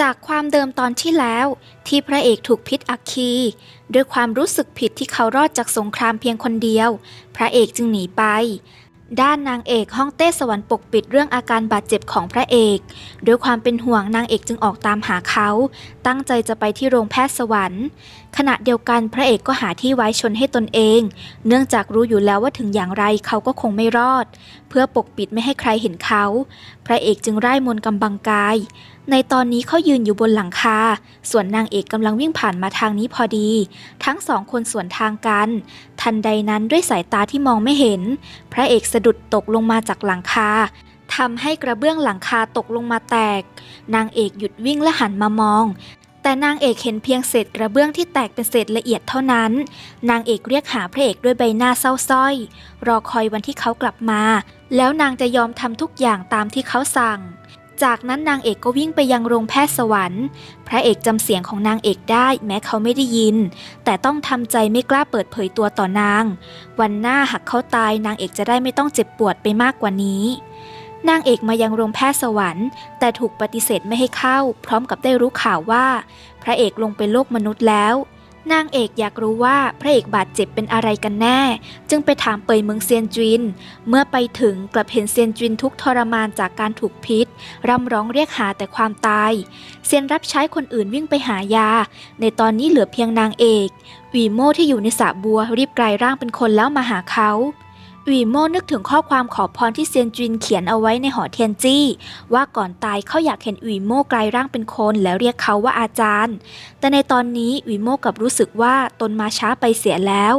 จากความเดิมตอนที่แล้ว ที่พระเอกถูกพิษอักคี ด้วยความรู้สึกผิดที่เขารอดจากสงครามเพียงคนเดียว พระเอกจึงหนีไป ด้านนางเอกห้องเต้สวรรค์ปกปิดเรื่องอาการบาดเจ็บของพระเอก ด้วยความเป็นห่วงนางเอกจึงออกตามหาเขา ตั้งใจจะไปที่โรงแพทย์สวรรค์ ขณะเดียวกันพระเอกก็หาที่ไว้ชนให้ตนเอง เนื่องจากรู้อยู่แล้วว่าถึงอย่างไรเขาก็คงไม่รอด เพื่อปกปิดไม่ให้ใครเห็นเขา พระเอกจึงไร้มนกำบังกาย ในตอนนี้เขายืนอยู่บนหลังคา ส่วนนางเอกกำลังวิ่งผ่านมาทางนี้พอดี ทั้งสองคนสวนทางกัน ทันใดนั้นด้วยสายตาที่มองไม่เห็น พระเอกสะดุดตกลงมาจากหลังคาทำให้กระเบื้องหลังคาตกลงมาแตก นางเอกหยุดวิ่งและหันมามอง แต่นางเอกเห็นเพียงเศษกระเบื้องที่แตกเป็นเศษละเอียดเท่านั้น นางเอกเรียกหาพระเอกด้วยใบหน้าเศร้าส้อย รอคอยวันที่เขากลับมา แล้วนางจะยอมทำทุกอย่างตามที่เขาสั่ง จากนั้นนางเอกก็วิ่งไปยังโรงแพทย์สวรรค์ พระเอกจำเสียงของนางเอกได้แม้เขาไม่ได้ยิน แต่ต้องทำใจไม่กล้าเปิดเผยตัวต่อนาง วันหน้าหากเขาตายนางเอกจะได้ไม่ต้องเจ็บปวดไปมากกว่านี้ นางเอกมายังโรงแพทย์สวรรค์ แต่ถูกปฏิเสธไม่ให้เข้า พร้อมกับได้รู้ข่าวว่า พระเอกลงไปโลกมนุษย์แล้ว นางเอกอยากรู้ว่าพระเอกบาดเจ็บเป็นอะไรกันแน่ จึงไปถามเปยเมืองเซียนจิน เมื่อไปถึงกลับเห็นเซียนจินทุกทรมานจากการถูกพิษร่ำร้องเรียกหาแต่ความตาย เซียนรับใช้คนอื่นวิ่งไปหายา ในตอนนี้เหลือเพียงนางเอกวีโม่ที่อยู่ในสระบัวรีบกลายร่างเป็นคนแล้วมาหาเขา วีโม่นึกถึงข้อความขอพรที่เซียนจินเขียนเอาไว้ในหอเทียนจี้ ว่าก่อนตายเขาอยากเห็นหวีโม่กลายร่างเป็นคนแล้วเรียกเขาว่าอาจารย์ แต่ในตอนนี้หวีโม่กับรู้สึกว่าตนมาช้าไปเสียแล้ว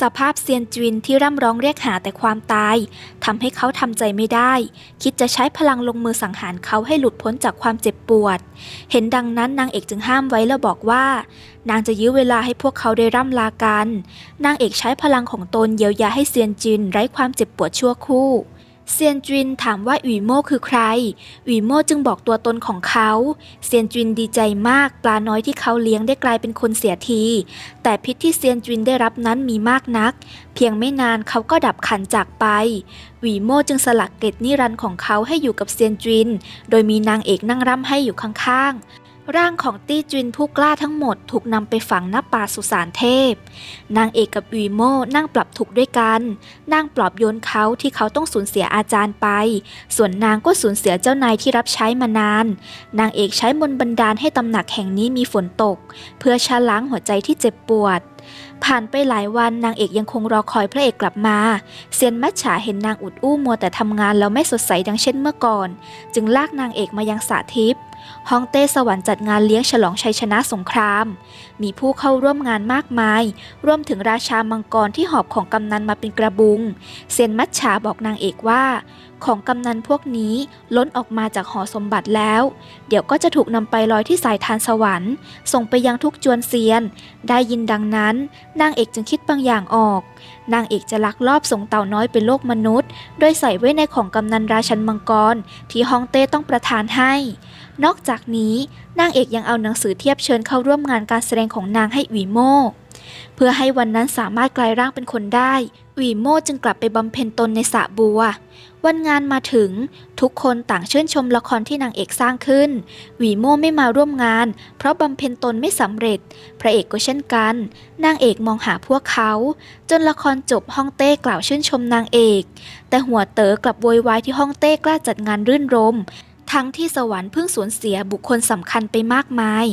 สภาพเซียนจินที่ร่ำร้องเรียกหาแต่ความตายทำให้เขาทำใจไม่ได้ คิดจะใช้พลังลงมือสังหารเขาให้หลุดพ้นจากความเจ็บปวด เห็นดังนั้นนางเอกจึงห้ามไว้แล้วบอกว่า นางจะยื้อเวลาให้พวกเขาได้ร่ำลากัน นางเอกใช้พลังของตนเยียวยาให้เซียนจินไร้ความเจ็บปวดชั่วครู่ เซียนจินถามว่าอุ๋ยโม่คือใครอุ๋ยโม่จึงบอกตัวตนของเขา เซียนจินดีใจมากปลาน้อยที่เขาเลี้ยงได้กลายเป็นคนเสียที แต่พิษที่เซียนจินได้รับนั้นมีมากนัก เพียงไม่นานเขาก็ดับขันจากไปอุ๋ยโม่จึงสลักเกตนิรันดร์ของเขาให้อยู่กับเซียนจิน โดยมีนางเอกนั่งร่ำให้อยู่ข้างๆ ร่างของตี้จินผู้กล้าทั้งหมดถูกนำไปฝังณป่าสุสานเทพ นางเอกกับอุ๋ยโม่นั่งปรับทุกข์ด้วยกัน นางปลอบโยนเขาที่เขาต้องสูญเสียอาจารย์ไป ส่วนนางก็สูญเสียเจ้านายที่รับใช้มานาน นางเอกใช้มนต์บันดาลให้ตำหนักแห่งนี้มีฝนตก เพื่อชะล้างหัวใจที่เจ็บปวดผ่านไปหลายวันนางเอกยังคงรอคอยพระเอกกลับมา เซียนมัจฉาเห็นนางอุดอู้มัวแต่ทำงานแล้วไม่สดใสดังเช่นเมื่อก่อน จึงลากนางเอกมายังสาทิพย์ ฮองเต้สวรรค์จัดงานเลี้ยงฉลองชัยชนะสงคราม มีผู้เข้าร่วมงานมากมาย รวมถึงราชามังกรที่หอบของกำนันมาเป็นกระบุง เซียนมัจฉาบอกนางเอกว่า ของกำนันพวกนี้ล้นออกมาจากหอสมบัติแล้ว เดี๋ยวก็จะถูกนำไปลอยที่สายทานสวรรค์ ส่งไปยังทุกจวนเซียน ได้ยินดังนั้น นางเอกจึงคิดบางอย่างออก นางเอกจะลักลอบส่งเต่าน้อยไปโลกมนุษย์ โดยใส่ไว้ในของกำนันราชันมังกรที่ฮองเต้ต้องประทานให้ นอกจากนี้นางเอกยังเอาหนังสือเทียบเชิญเข้าร่วมงานการแสดงของนางให้หวีโมเพื่อให้วันนั้นสามารถกลายร่างเป็นคนได้หวีโมจึงกลับไปบำเพ็ญตนในสระบัว วันงานมาถึงทุกคนต่างชื่นชมละครที่นางเอกสร้างขึ้นหวีโมไม่มาร่วมงาน เพราะบำเพ็ญตนไม่สำเร็จ พระเอกก็เช่นกัน นางเอกมองหาพวกเขา จนละครจบฮ่องเต้กล่าวชื่นชมนางเอก แต่หัวเต๋อกลับโวยวายที่ฮ่องเต้กล้าจัดงานรื่นรม ทั้งที่สวรรค์เพิ่งสูญเสียบุคคลสำคัญไปมากมาย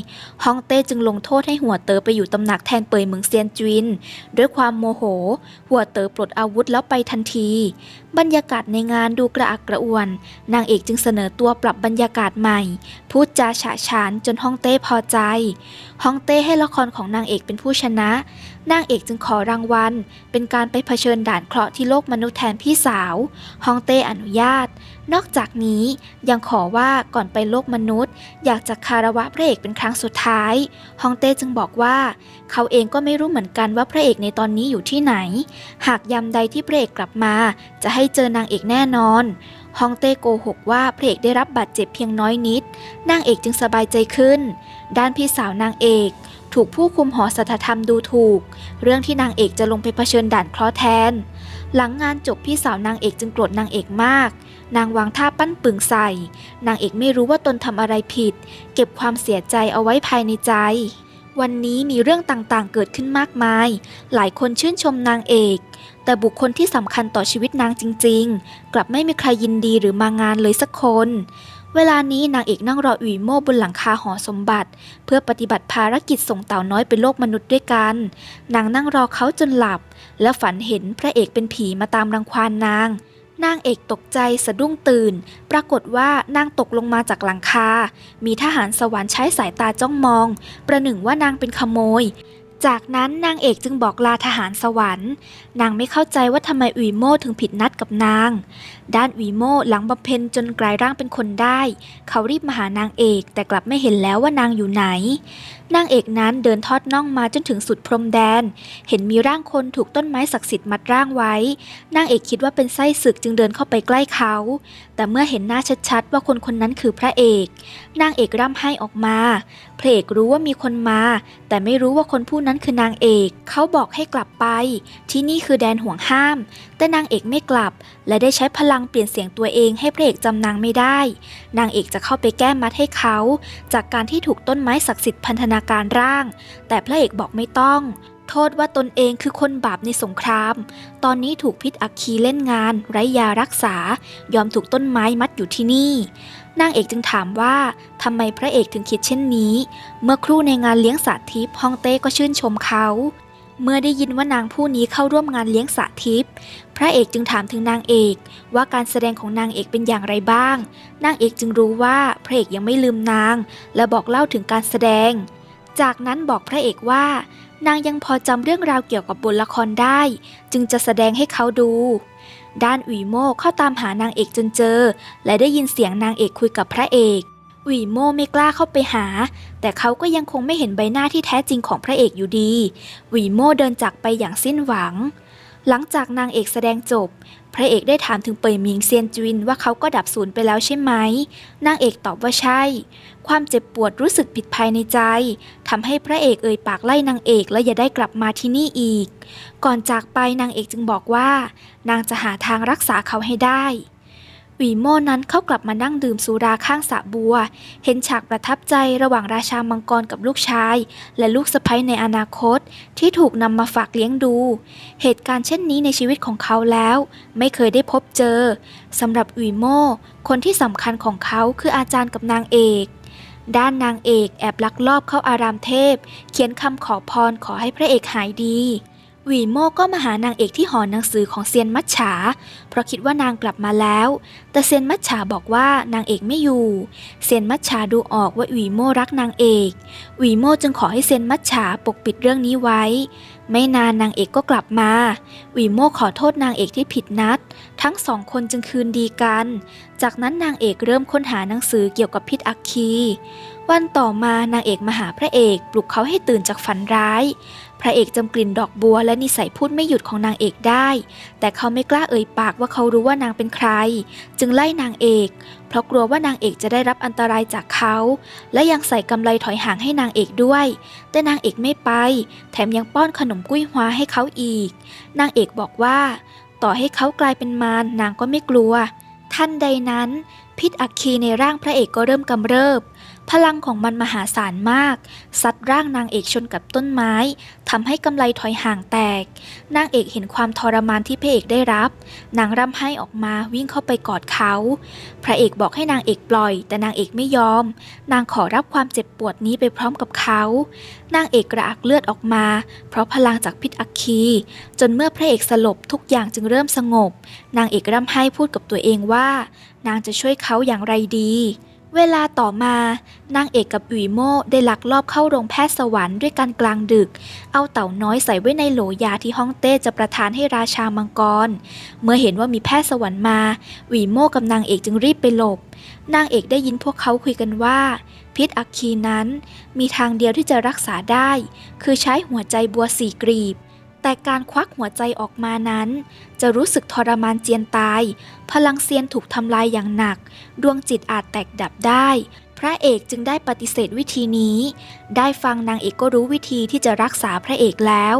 ฮองเต้จึงลงโทษให้หัวเต๋อไปอยู่ตำหนักแทนเปยเหมืองเซียนจิน ด้วยความโมโห หัวเต๋อปลดอาวุธแล้วไปทันที บรรยากาศในงานดูกระอักกระอ่วน นางเอกจึงเสนอตัวปรับบรรยากาศใหม่ พูดจาฉะฉานจนฮ่องเต้พอใจฮ่องเต้ให้ละครของนางเอกเป็นผู้ชนะ นางเอกจึงขอรางวัล เป็นการไปเผชิญด่านเคราะห์ที่โลกมนุษย์แทนพี่สาวฮ่องเต้อนุญาต นอกจากนี้ยังขอว่าก่อนไปโลกมนุษย์ อยากจะคารวะพระเอกเป็นครั้งสุดท้าย ฮองเต้จึงบอกว่า เขาเองก็ไม่รู้เหมือนกันว่าพระเอกในตอนนี้อยู่ที่ไหน หากยามใดที่พระเอกกลับมา จะให้เจอนางเอกแน่นอน ฮองเต้โกหกว่าพระเอกได้รับบาดเจ็บเพียงน้อยนิด นางเอกจึงสบายใจขึ้น ด้านพี่สาวนางเอกถูกผู้คุมหอสัทธธรรมดูถูก เรื่องที่นางเอกจะลงไปเผชิญด่านเคราะห์แทน หลังงานจบพี่สาวนางเอกจึงโกรธนางเอกมาก นางวางท่าปั้นปึงใส่ นางเอกไม่รู้ว่าตนทำอะไรผิด เก็บความเสียใจเอาไว้ภายในใจ วันนี้มีเรื่องต่างๆ เกิดขึ้นมากมาย หลายคนชื่นชมนางเอก แต่บุคคลที่สำคัญต่อชีวิตนางจริง ๆ กลับไม่มีใครยินดีหรือมางานเลยสักคน เวลานี้นางเอกนั่งรออุ๋ยโม่บนหลังคาหอสมบัติ เพื่อปฏิบัติภารกิจส่งเต่าน้อยไปโลกมนุษย์ด้วยกัน นางนั่งรอเขาจนหลับ และฝันเห็นพระเอกเป็นผีมาตามรังควานนาง นางเอกตกใจสะดุ้งตื่น ปรากฏว่านางตกลงมาจากหลังคา มีทหารสวรรค์ใช้สายตาจ้องมอง ประหนึ่งว่านางเป็นขโมย จากนั้นนางเอกจึงบอกลาทหารสวรรค์ นางไม่เข้าใจว่าทำไมอุ๋ยโม่ถึงผิดนัดกับนาง ด้านอุ๋ยโม่หลังบำเพ็ญจนกลายร่างเป็นคนได้ เขารีบมาหานางเอกแต่กลับไม่เห็นแล้วว่านางอยู่ไหน นางเอกนั้นเดินทอดน่องมาจนถึงสุดพรมแดน เห็นมีร่างคนถูกต้นไม้ศักดิ์สิทธิ์มัดร่างไว้ นางเอกคิดว่าเป็นไส้ศึกจึงเดินเข้าไปใกล้เขา แต่เมื่อเห็นหน้าชัดๆ ว่าคนคนนั้นคือพระเอก นางเอกร่ำไห้ออกมาพระเอกรู้ว่ามีคนมา แต่ไม่รู้ว่าคนผู้นั้นคือนางเอก เขาบอกให้กลับไป ที่นี่คือแดนห่วงห้าม แต่นางเอกไม่กลับ และได้ใช้พลังเปลี่ยนเสียงตัวเองให้พระเอกจำนางไม่ได้ นางเอกจะเข้าไปแก้มัดให้เขา จากการที่ถูกต้นไม้ศักดิ์สิทธิ์พันธนาการร่าง แต่พระเอกบอกไม่ต้อง โทษว่าตนเองคือคนบาปในสงคราม ตอนนี้ถูกพิษอัคคีเล่นงาน ไร้ยารักษา ยอมถูกต้นไม้มัดอยู่ที่นี่นางเอกจึงถามว่าทำไมพระเอกถึงคิดเช่นนี้ เมื่อครู่ในงานเลี้ยงสาธิปฮ่องเต้ก็ชื่นชมเขา เมื่อได้ยินว่านางผู้นี้เข้าร่วมงานเลี้ยงสาธิปพ ระเอกจึงถามถึงนางเอกว่าการแสดงของนางเอกเป็นอย่างไรบ้าง นางเอกจึงรู้ว่าพระเอกยังไม่ลืมนาง และบอกเล่าถึงการแสดง จากนั้นบอกพระเอกว่า นางยังพอจำเรื่องราวเกี่ยวกับบทละครได้ จึงจะแสดงให้เขาดู ด้านอุ๋ยโม่เข้าตามหานางเอกจนเจอ และได้ยินเสียงนางเอกคุยกับพระเอกอุ๋ยโม่ไม่กล้าเข้าไปหา แต่เขาก็ยังคงไม่เห็นใบหน้าที่แท้จริงของพระเอกอยู่ดีอุ๋ยโม่เดินจากไปอย่างสิ้นหวัง หลังจากนางเอกแสดงจบ พระเอกได้ถามถึงเปยหมิงเซียนจุนว่าเขาก็ดับศูนย์ไปแล้วใช่ไหม นางเอกตอบว่าใช่ ความเจ็บปวดรู้สึกผิดภายในใจทำให้พระเอกเอ่ยปากไล่นางเอกและอย่าได้กลับมาที่นี่อีก ก่อนจากไปนางเอกจึงบอกว่า นางจะหาทางรักษาเขาให้ได้ วีโม่นั้นเขากลับมานั่งดื่มสุราข้างสระบัว เห็นฉากประทับใจระหว่างราชามังกรกับลูกชาย และลูกสะใภ้ในอนาคตที่ถูกนำมาฝากเลี้ยงดู เหตุการณ์เช่นนี้ในชีวิตของเขาแล้ว ไม่เคยได้พบเจอสำหรับอุ๋ยโม่คนที่สำคัญของเขาคืออาจารย์กับนางเอกด้านนางเอกแอบลักลอบเข้าอารามเทพ เขียนคำขอพรขอให้พระเอกหายดี หวีโม่ก็มาหานางเอกที่หอหนังสือของเซียนมัจฉา เพราะคิดว่านางกลับมาแล้ว แต่เซียนมัจฉาบอกว่านางเอกไม่อยู่ เซียนมัจฉาดูออกว่าหวีโม่รักนางเอก หวีโม่จึงขอให้เซียนมัจฉาปกปิดเรื่องนี้ไว้ ไม่นานนางเอกก็กลับมา วีโมขอโทษนางเอกที่ผิดนัด ทั้งสองคนจึงคืนดีกัน จากนั้นนางเอกเริ่มค้นหาหนังสือเกี่ยวกับพิษอัคคี วันต่อมานางเอกมาหาพระเอกปลุกเขาให้ตื่นจากฝันร้าย พระเอกจำกลิ่นดอกบัวและนิสัยพูดไม่หยุดของนางเอกได้ แต่เขาไม่กล้าเอ่ยปากว่าเขารู้ว่านางเป็นใคร จึงไล่นางเอก เพราะกลัวว่านางเอกจะได้รับอันตรายจากเขา และยังใส่กำไลถอยห่างให้นางเอกด้วย แต่นางเอกไม่ไป แถมยังป้อนขนมกุ้ยฮวาให้เขาอีก นางเอกบอกว่า ต่อให้เขากลายเป็นมารนางก็ไม่กลัว ท่านใดนั้น พิษอักคีในร่างพระเอกก็เริ่มกำเริบ พลังของมันมหาศาลมาก ซัดร่างนางเอกชนกับต้นไม้ทำให้กำไลถอยห่างแตก นางเอกเห็นความทรมานที่พระเอกได้รับ นางร่ำไห้ออกมาวิ่งเข้าไปกอดเขา พระเอกบอกให้นางเอกปล่อย แต่นางเอกไม่ยอม นางขอรับความเจ็บปวดนี้ไปพร้อมกับเขา นางเอกกระอักเลือดออกมา เพราะพลังจากพิษอัคคี จนเมื่อพระเอกสลบทุกอย่างจึงเริ่มสงบ นางเอกร่ำไห้พูดกับตัวเองว่า นางจะช่วยเขาอย่างไรดี เวลาต่อมานางเอกกับอุ๋ยโม่ได้ลักลอบเข้าโรงแพทย์สวรรค์ด้วยกันกลางดึก เอาเต่าน้อยใส่ไว้ในโหลยาที่ฮ่องเต้จะประทานให้ราชามังกร เมื่อเห็นว่ามีแพทย์สวรรค์มาอุ๋ยโม่กับนางเอกจึงรีบไปหลบ นางเอกได้ยินพวกเขาคุยกันว่า พิษอัคคีนั้น มีทางเดียวที่จะรักษาได้ คือใช้หัวใจบัวสี่กรีบ แต่การควักหัวใจออกมานั้น จะรู้สึกทรมานเจียนตาย พลังเซียนถูกทำลายอย่างหนัก ดวงจิตอาจแตกดับได้ พระเอกจึงได้ปฏิเสธวิธีนี้ ได้ฟังนางเอกก็รู้วิธีที่จะรักษาพระเอกแล้ว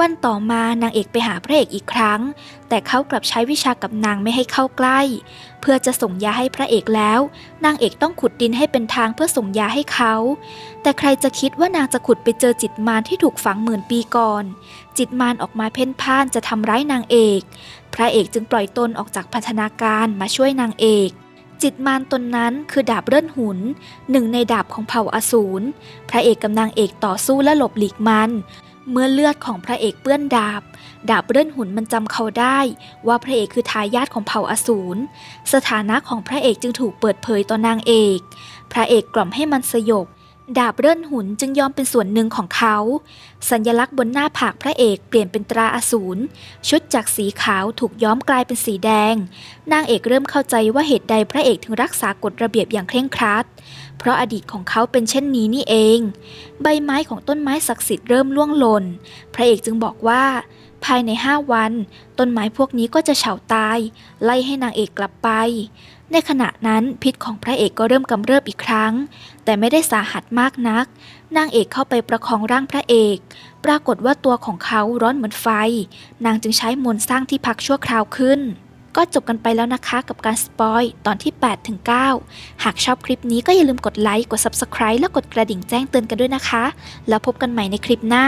วันต่อมานางเอกไปหาพระเอกอีกครั้ง แต่เขากลับใช้วิชากับนางไม่ให้เข้าใกล้ เพื่อจะส่งยาให้พระเอกแล้ว นางเอกต้องขุดดินให้เป็นทางเพื่อส่งยาให้เขา แต่ใครจะคิดว่านางจะขุดไปเจอจิตมารที่ถูกฝังหมื่นปีก่อน จิตมารออกมาเพ่นพ่านจะทำร้ายนางเอก พระเอกจึงปล่อยตนออกจากพันธนาการมาช่วยนางเอกจิตมารตนนั้นคือดาบเลื่อนหุน หนึ่งในดาบของเผ่าอสูร พระเอกกับนางเอกต่อสู้และหลบหลีกมัน เมื่อเลือดของพระเอกเปื้อนดาบ ดาบเลื่อนหุ่นมันจำเขาได้ว่าพระเอกคือทายาทของเผ่าอสูร สถานะของพระเอกจึงถูกเปิดเผยต่อนางเอก พระเอกกล่อมให้มันสยบ ดาบเลื่นหุนจึงยอมเป็นส่วนหนึ่งของเขา สัญลักษณ์บนหน้าผากพระเอกเปลี่ยนเป็นตราอสูร ชุดจากสีขาวถูกย้อมกลายเป็นสีแดง นางเอกเริ่มเข้าใจว่าเหตุใดพระเอกถึงรักษากฎระเบียบอย่างเคร่งครัด เพราะอดีตของเขาเป็นเช่นนี้นี่เอง ใบไม้ของต้นไม้ศักดิ์สิทธิ์เริ่มล่วงหล่น พระเอกจึงบอกว่า ภายในห้าวัน ต้นไม้พวกนี้ก็จะเฉาตาย ไล่ให้นางเอกกลับไป ในขณะนั้นพิษของพระเอกก็เริ่มกำเริบอีกครั้ง แต่ไม่ได้สาหัสมากนัก นางเอกเข้าไปประคองร่างพระเอก ปรากฏว่าตัวของเขาร้อนเหมือนไฟ นางจึงใช้มนต์สร้างที่พักชั่วคราวขึ้น ก็จบกันไปแล้วนะคะกับการสปอยตอนที่ 8 ถึง 9 หากชอบคลิปนี้ก็อย่าลืมกดไลค์ กด Subscribe และกดกระดิ่งแจ้งเตือนกันด้วยนะคะ แล้วพบกันใหม่ในคลิปหน้า